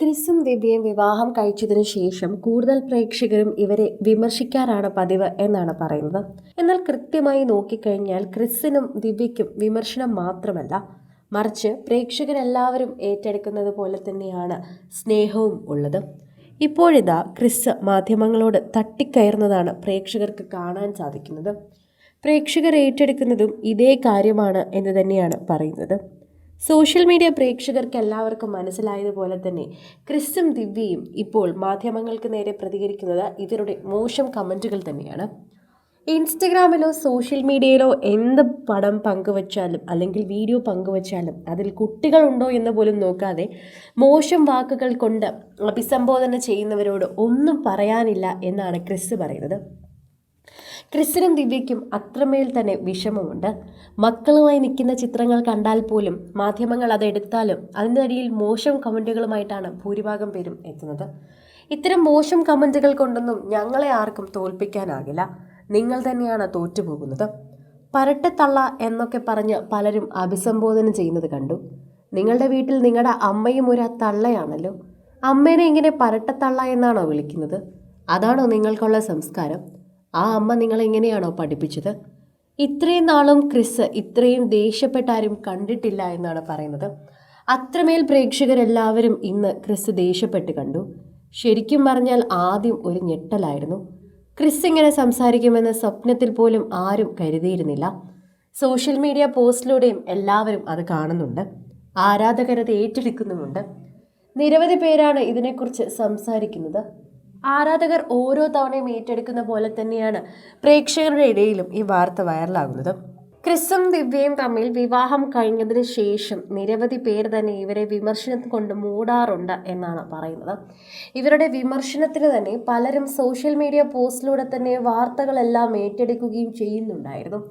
ക്രിസും ദിവ്യയും വിവാഹം കഴിച്ചതിനു ശേഷം കൂടുതൽ പ്രേക്ഷകരും ഇവരെ വിമർശിക്കാറാണ് പതിവ് എന്നാണ് പറയുന്നത്. എന്നാൽ കൃത്യമായി നോക്കിക്കഴിഞ്ഞാൽ ക്രിസിനും ദിവ്യയ്ക്കും വിമർശനം മാത്രമല്ല മറിച്ച് പ്രേക്ഷകരെല്ലാവരും ഏറ്റെടുക്കുന്നത് പോലെ തന്നെയാണ് സ്നേഹവും ഉള്ളത്. ഇപ്പോഴിതാ ക്രിസ് മാധ്യമങ്ങളോട് തട്ടിക്കയറുന്നതാണ് പ്രേക്ഷകർക്ക് കാണാൻ സാധിക്കുന്നത്. പ്രേക്ഷകർ ഏറ്റെടുക്കുന്നതും ഇതേ കാര്യമാണ് എന്ന് തന്നെയാണ് പറയുന്നത്. സോഷ്യൽ മീഡിയ പ്രേക്ഷകർക്ക് എല്ലാവർക്കും മനസ്സിലായതുപോലെ തന്നെ ക്രിസ്തും ദിവ്യയും ഇപ്പോൾ മാധ്യമങ്ങൾക്ക് നേരെ പ്രതികരിക്കുന്നത് ഇവരുടെ മോശം കമന്റുകൾ തന്നെയാണ്. ഇൻസ്റ്റഗ്രാമിലോ സോഷ്യൽ മീഡിയയിലോ എന്ത് പടം പങ്കുവച്ചാലും അല്ലെങ്കിൽ വീഡിയോ പങ്കുവച്ചാലും അതിൽ കുട്ടികളുണ്ടോ എന്ന് പോലും നോക്കാതെ മോശം വാക്കുകൾ കൊണ്ട് അഭിസംബോധന ചെയ്യുന്നവരോട് ഒന്നും പറയാനില്ല എന്നാണ് ക്രിസ് പറയുന്നത്. ക്രിസ്റ്റിനും ദിവ്യയ്ക്കും അത്രമേൽ തന്നെ വിഷമമുണ്ട്. മക്കളുമായി നിൽക്കുന്ന ചിത്രങ്ങൾ കണ്ടാൽ പോലും മാധ്യമങ്ങൾ അതെടുത്താലും അതിന്റെ അടിയിൽ മോശം കമന്റുകളുമായിട്ടാണ് ഭൂരിഭാഗം പേരും എത്തുന്നത്. ഇത്തരം മോശം കമന്റുകൾ കൊണ്ടൊന്നും ഞങ്ങളെ ആർക്കും തോൽപ്പിക്കാനാകില്ല. നിങ്ങൾ തന്നെയാണ് തോറ്റുപോകുന്നത്. പരട്ടത്തള്ള എന്നൊക്കെ പറഞ്ഞ് പലരും അഭിസംബോധന ചെയ്യുന്നത് കണ്ടു. നിങ്ങളുടെ വീട്ടിൽ നിങ്ങളുടെ അമ്മയും ഒരു തള്ളയാണല്ലോ. അമ്മേനെ ഇങ്ങനെ പരട്ടത്തള്ള എന്നാണോ വിളിക്കുന്നത്? അതാണോ നിങ്ങൾക്കുള്ള സംസ്കാരം? ആ അമ്മ നിങ്ങളെങ്ങനെയാണോ പഠിപ്പിച്ചത്? ഇത്രയും നാളും ക്രിസ് ഇത്രയും ദേഷ്യപ്പെട്ടാരും കണ്ടിട്ടില്ല എന്നാണ് പറയുന്നത്. അത്രമേൽ പ്രേക്ഷകരെല്ലാവരും ഇന്ന് ക്രിസ് ദേഷ്യപ്പെട്ട് കണ്ടു. ശരിക്കും പറഞ്ഞാൽ ആദ്യം ഒരു ഞെട്ടലായിരുന്നു. ക്രിസ് ഇങ്ങനെ സംസാരിക്കുമെന്ന് സ്വപ്നത്തിൽ പോലും ആരും കരുതിയിരുന്നില്ല. സോഷ്യൽ മീഡിയ പോസ്റ്റിലൂടെയും എല്ലാവരും അത് കാണുന്നുണ്ട്. ആരാധകരത് ഏറ്റെടുക്കുന്നുമുണ്ട്. നിരവധി പേരാണ് ഇതിനെക്കുറിച്ച് സംസാരിക്കുന്നത്. ആരാധകർ ഓരോ തവണയും ഏറ്റെടുക്കുന്ന പോലെ തന്നെയാണ് പ്രേക്ഷകരുടെ ഇടയിലും ഈ വാർത്ത വൈറലാകുന്നത്. ക്രിസും ദിവ്യയും തമ്മിൽ വിവാഹം കഴിഞ്ഞതിന് ശേഷം നിരവധി പേർ തന്നെ ഇവരെ വിമർശനം കൊണ്ട് മൂടാറുണ്ട് എന്നാണ് പറയുന്നത്. ഇവരുടെ വിമർശനത്തിന് തന്നെ പലരും സോഷ്യൽ മീഡിയ പോസ്റ്റിലൂടെ തന്നെ വാർത്തകളെല്ലാം ഏറ്റെടുക്കുകയും ചെയ്യുന്നുണ്ടായിരുന്നു.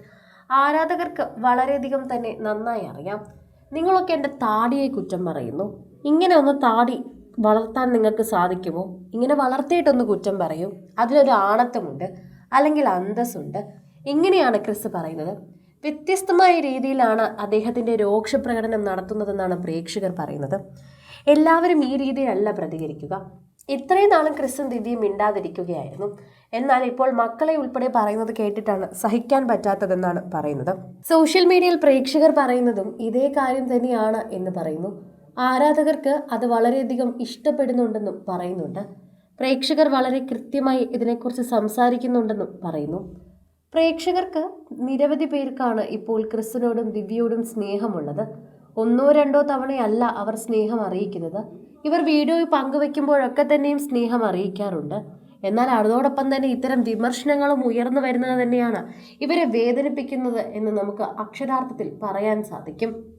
ആരാധകർക്ക് വളരെയധികം തന്നെ നന്നായി അറിയാം. നിങ്ങളൊക്കെ എന്റെ താടിയെ കുറ്റം പറയുന്നു. ഇങ്ങനെ ഒന്ന് താടി വളർത്താൻ നിങ്ങൾക്ക് സാധിക്കുമോ? ഇങ്ങനെ വളർത്തിയിട്ടൊന്ന് കുറ്റം പറയൂ. അതിലൊരു ആണത്തമുണ്ട് അല്ലെങ്കിൽ അന്തസ്സുണ്ട്. ഇങ്ങനെയാണ് ക്രിസ് പറയുന്നത്. വ്യത്യസ്തമായ രീതിയിലാണ് അദ്ദേഹത്തിന്റെ രോക്ഷപ്രകടനം നടത്തുന്നതെന്നാണ് പ്രേക്ഷകർ പറയുന്നത്. എല്ലാവരും ഈ രീതിയിലല്ല പ്രതികരിക്കുക. ഇത്രയും നാളും ക്രിസ്തും ദിവ്യയും മിണ്ടാതിരിക്കുകയായിരുന്നു. എന്നാൽ ഇപ്പോൾ മക്കളെ ഉൾപ്പെടെ പറയുന്നത് കേട്ടിട്ടാണ് സഹിക്കാൻ പറ്റാത്തതെന്നാണ് പറയുന്നത്. സോഷ്യൽ മീഡിയയിൽ പ്രേക്ഷകർ പറയുന്നതും ഇതേ കാര്യം തന്നെയാണ് എന്ന് പറയുന്നു. ആരാധകർക്ക് അത് വളരെയധികം ഇഷ്ടപ്പെടുന്നുണ്ടെന്നും പറയുന്നുണ്ട്. പ്രേക്ഷകർ വളരെ കൃത്യമായി ഇതിനെക്കുറിച്ച് സംസാരിക്കുന്നുണ്ടെന്നും പറയുന്നു. പ്രേക്ഷകർക്ക് നിരവധി പേർക്കാണ് ഇപ്പോൾ ക്രിസ്തുനോടും ദിവ്യയോടും സ്നേഹമുള്ളത്. ഒന്നോ രണ്ടോ തവണയല്ല അവർ സ്നേഹം അറിയിക്കുന്നത്. ഇവർ വീഡിയോ പങ്കുവെക്കുമ്പോഴൊക്കെ തന്നെയും സ്നേഹം അറിയിക്കാറുണ്ട്. എന്നാൽ അതോടൊപ്പം തന്നെ ഇത്തരം വിമർശനങ്ങളും ഉയർന്നു വരുന്നത് തന്നെയാണ് ഇവരെ വേദനിപ്പിക്കുന്നത് എന്ന് നമുക്ക് അക്ഷരാർത്ഥത്തിൽ പറയാൻ സാധിക്കും.